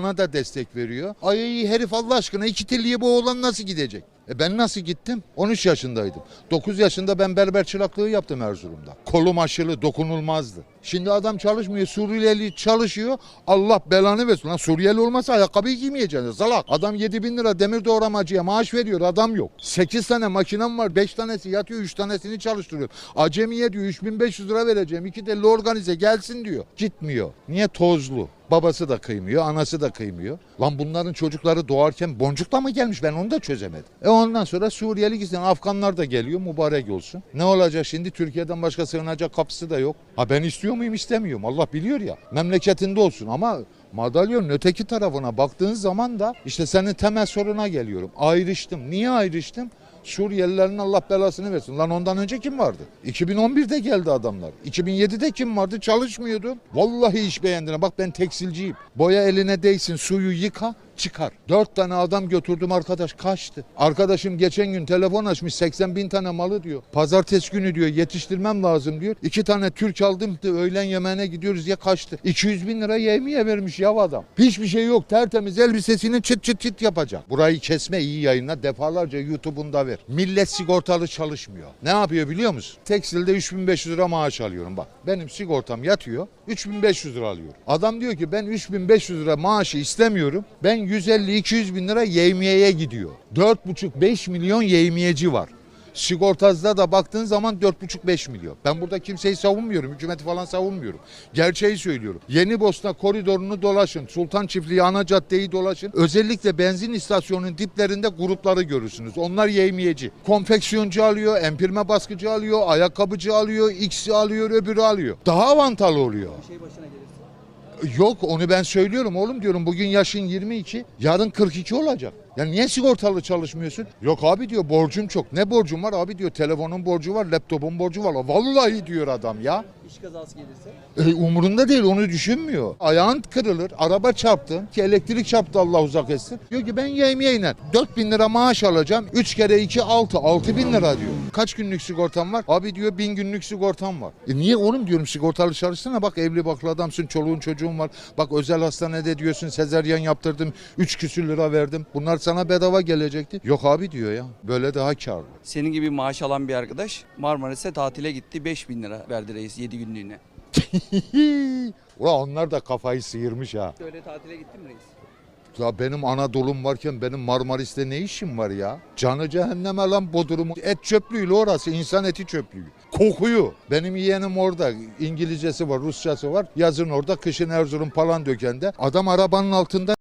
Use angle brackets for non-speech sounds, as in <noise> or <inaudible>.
Ona da destek veriyor. Ay herif Allah aşkına iki tilliye bu oğlan nasıl gidecek? E ben nasıl gittim? 13 yaşındaydım. 9 yaşında ben berber çıraklığı yaptım Erzurum'da. Kolum aşılı, dokunulmazdı. Şimdi adam çalışmıyor, Suriyeli çalışıyor. Allah belanı versin. Lan Suriyeli olmasa ayakkabıyı giymeyeceksin. Salak. Adam 7 bin lira demir doğramacıya maaş veriyor. Adam yok. 8 tane makinem var. 5 tanesi yatıyor. 3 tanesini çalıştırıyor. Acemiye diyor 3500 lira vereceğim. İki deli organize gelsin diyor. Gitmiyor. Niye? Tozlu. Babası da kıymıyor, anası da kıymıyor. Lan bunların çocukları doğarken boncukla mı gelmiş ben onu da çözemedim. E ondan sonra Suriyeli gitsin, Afganlar da geliyor mübarek olsun. Ne olacak şimdi Türkiye'den başka sığınacak kapısı da yok. Ha ben istiyor muyum istemiyorum Allah biliyor ya. Memleketinde olsun ama madalyonun öteki tarafına baktığın zaman da işte senin temel soruna geliyorum. Ayrıştım. Niye ayrıştım? Suriyelilerin Allah belasını versin. Lan ondan önce kim vardı? 2011'de geldi adamlar. 2007'de kim vardı? Çalışmıyordu. Vallahi iş beğendiler. Bak ben tekstilciyim. Boya eline değsin, suyu yıka, çıkar. Dört tane adam götürdüm arkadaş kaçtı. Arkadaşım geçen gün telefon açmış 80 bin tane malı diyor. Pazartesi günü diyor yetiştirmem lazım diyor. İki tane Türk aldım da öğlen yemeğine gidiyoruz ya kaçtı. 200 bin lira yemeğe vermiş ya adam. Hiçbir şey yok tertemiz elbisesini çıt çıt çıt yapacak. Burayı kesme iyi yayınla defalarca YouTube'unda ver. Millet sigortalı çalışmıyor. Ne yapıyor biliyor musun? Tekstilde 3500 lira maaş alıyorum bak. Benim sigortam yatıyor 3500 lira alıyorum. Adam diyor ki ben 3500 lira maaşı istemiyorum. Ben 150-200 bin lira yevmiyeye gidiyor. 4,5-5 milyon yevmiyeci var. Sigortazda da baktığın zaman 4,5-5 milyon. Ben burada kimseyi savunmuyorum, hükümeti falan savunmuyorum. Gerçeği söylüyorum. Yeni Bosna koridorunu dolaşın, Sultan Çiftliği ana caddeyi dolaşın. Özellikle benzin istasyonunun diplerinde grupları görürsünüz. Onlar yevmiyeci. Konfeksiyoncu alıyor, empirme baskıcı alıyor, ayakkabıcı alıyor, X'i alıyor, öbürü alıyor. Daha avantalı oluyor. şey başına gelirse. Yok onu ben söylüyorum oğlum diyorum bugün yaşın 22 yarın 42 olacak. Ya niye sigortalı çalışmıyorsun? Yok abi diyor borcum çok. Ne borcum var abi diyor telefonun borcu var laptopun borcu var. Vallahi diyor adam ya. İş kazası gelirse. E, umurunda değil onu düşünmüyor. Ayağın kırılır, araba çarptı, ki elektrik çarptı Allah uzak etsin. Diyor ki ben yemeğine 4 bin lira maaş alacağım. 3 kere 2 6, 6 bin lira diyor. Kaç günlük sigortam var? Abi diyor bin günlük sigortam var. E niye oğlum diyorum sigortalı çalışsana bak evli baklı adamsın, çoluğun çocuğun var. Bak özel hastanede diyorsun sezeryan yaptırdım, 3 küsür lira verdim. Bunlar sana bedava gelecekti. Yok abi diyor ya böyle daha karlı. Senin gibi maaş alan bir arkadaş Marmaris'e tatile gitti 5000 lira verdi reis 7 günlüğüne. <laughs> Ulan onlar da kafayı sıyırmış ha. Öyle tatile gittin mi reis? Ya benim Anadolu'm varken benim Marmaris'te ne işim var ya? Canı cehenneme lan Bodrum'un. Et çöplüğüyle orası insan eti çöplüğü. Kokuyor. Benim yeğenim orada. İngilizcesi var, Rusçası var. Yazın orada, kışın Erzurum Palandöken'de. Adam arabanın altında